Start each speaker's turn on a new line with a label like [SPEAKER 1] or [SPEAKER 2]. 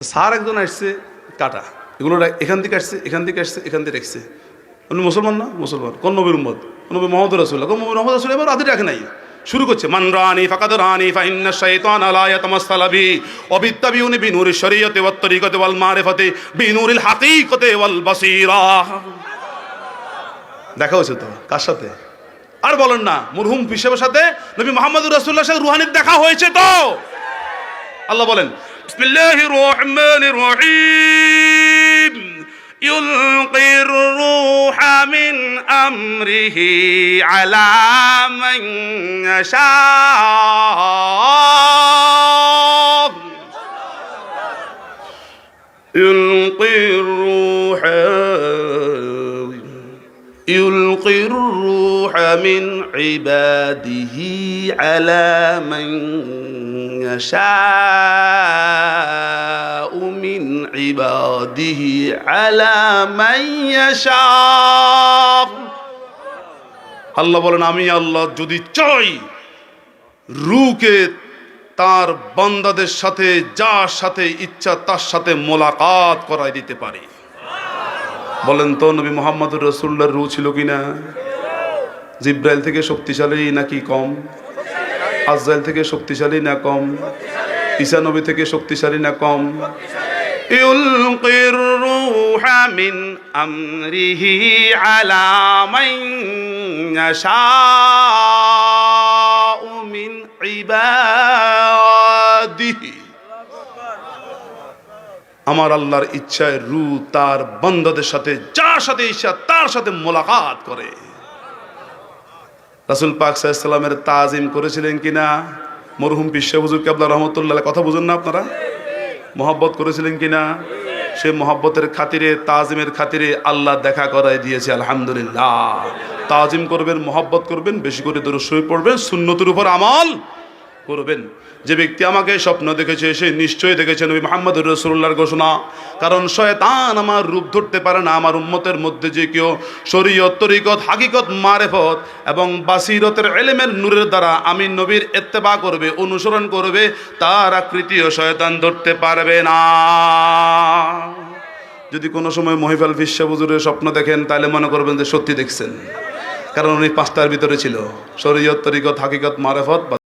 [SPEAKER 1] Sir একজন আসছে, কাটা। এগুলো এখান থেকে আসছে, এখান থেকে আসছে, এখান থেকে রাখছে। উনি মুসলমান না? মুসলমান। কোন নবীর উম্মদ নবী মোহাম্মদ রাসুল্লাহ কোন নবী মোহাম্মদ রাসুল এবার আদি রাখে নাই। শুরু করছে, মান রানি ফাকাদ রানি ফাইন্না শাইতান আলা ইয়াতামাসসালা বি ওয়া বিত্তাবিউনি বিনুরি শরীয়তি ওয়াত তরিকতি ওয়াল মারিফাতি বিনুরিল হাকীকতি ওয়াল বাসীরা। দেখা হয়েছে তো? কার সাথে? আর বলেন না, মুরহুম হিসেবের সাথে নবী মোহাম্মদুর রাসূলুল্লাহ সাথে রুহানির দেখা হয়েছে তো? আল্লাহ বলেন بسم الله الرحمن الرحيم يلقي الروح من أمره على من يشاء يلقي يلقي الروح من عباده على من يشاء من عباده على من يشاء আল্লাহ বলেন আমি আল্লাহ যদি চাই রুকে তার বান্দাদের সাথে যার সাথে ইচ্ছা তার সাথে মোলাকাত করাই দিতে পারি বলেন তো নবী মোহাম্মদুর রসুল্লার রু ছিল কিনা জিব্রাইল থেকে শক্তিশালী নাকি কম আজরাইল থেকে শক্তিশালী না কম ঈসা নবী থেকে শক্তিশালী না কম يلقي الروح من أمره على من يشاء من عباده আমার আল্লাহর ইচ্ছায় রু তার বন্ধদের সাথে, যার সাথে ইচ্ছা তার সাথে মোলাকাত করে। রাসুল পাক সাল্লামের তাজিম করেছিলেন কিনা? মরহুম বিশ্ব হুজুর কাবলা রহমতুল্লাহ কথা বুঝুন না আপনারা? মহব্বত করেছিলেন কিনা? সে মহব্বতের খাতিরে, তাজিমের খাতিরে আল্লাহ দেখা করাই দিয়েছে, আলহামদুলিল্লাহ। তাজিম করবেন, মহব্বত করবেন, বেশি করে দূর শুয়ে পড়বেন, সুন্নতির উপর আমল করবেন। যে ব্যক্তি আমাকে স্বপ্ন দেখেছে, সে নিশ্চয়ই দেখেছে নবী মোহাম্মদ রসুল্লাহর ঘোষণা। কারণ শয়তান আমার রূপ ধরতে পারে না, আমার উম্মতের মধ্যে যে কেউ শরীয়ত, তরিকত, হাকিকত, মারেফত এবং বাসিরতের এলেমের নূরের দ্বারা আমি নবীর এত্তেবা করবে, অনুসরণ করবে, তার আকৃতিও শয়তান ধরতে পারবে না। যদি কোনো সময় মহিফাল বিশ্ববুজুরের স্বপ্ন দেখেন, তাহলে মনে করবেন যে সত্যি দেখছেন। কারণ উনি পাঁচটার ভিতরে ছিল। শরীয়ত, তরিকত, হাকিকত, মারেফত